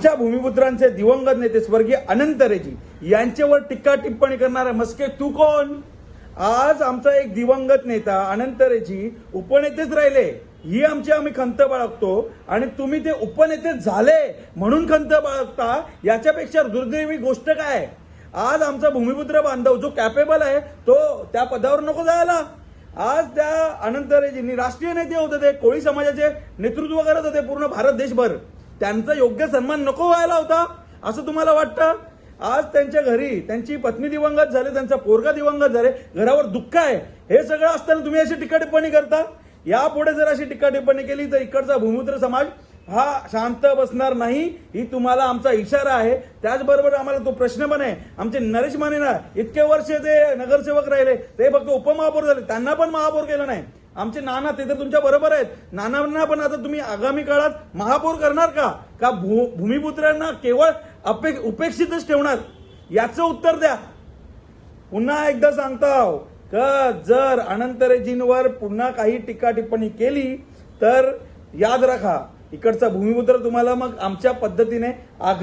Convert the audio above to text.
आमच्या भूमिपुत्रांचे दिवंगत नेते स्वर्गीय अनंत रेजी यांच्यावर टीका टिप्पणी करणारा मस्के तू कोण? आज आमचा एक दिवंगत नेता अनंत रेजी उपनेतेच राहिले. ही आमची आम्ही खंत बाळगतो आणि तुम्ही ते उपनेते झाले म्हणून खंत बाळगता याच्यापेक्षा दुर्दैवी गोष्ट काय? आज आमचा भूमिपुत्र बांधव जो कॅपेबल आहे तो त्या पदावर नको जायला. आज त्या अनंत रेजींनी राष्ट्रीय नेते होते ते कोळी समाजाचे नेतृत्व करत होते पूर्ण भारत देशभर. त्यांचा योग्य सन्मान नको व्हायला होता असं तुम्हाला वाटतं? आज त्यांच्या घरी त्यांची पत्नी दिवंगत झाली त्यांचा पोरगा दिवंगत झाले घरावर दुःख आहे. हे सगळं असताना तुम्ही अशी टीका टिप्पणी करता? यापुढे जर अशी टीका टिप्पणी केली तर इकडचा भूमित्र समाज हा शांत बसणार नाही ही तुम्हाला आमचा इशारा आहे. त्याचबरोबर आम्हाला तो प्रश्न पण आहे. आमचे नरेश माने ना इतके वर्ष ते नगरसेवक राहिले ते फक्त उपमहापौर झाले त्यांना पण महापौर केलं नाही. आमचे नाना ते तर तुमच्या बरोबर आहेत. नानांना पण आता तुम्ही आगामी काळात महापौर करणार का? का भू भूमिपुत्रांना केवळ अपेक्ष उपेक्षितच ठेवणार? याचं उत्तर द्या. पुन्हा एकदा सांगताव का जर अनंतरेजींवर पुन्हा काही टीका टिप्पणी केली तर याद राखा इकडचा भूमिपुत्र तुम्हाला मग आमच्या पद्धतीने आग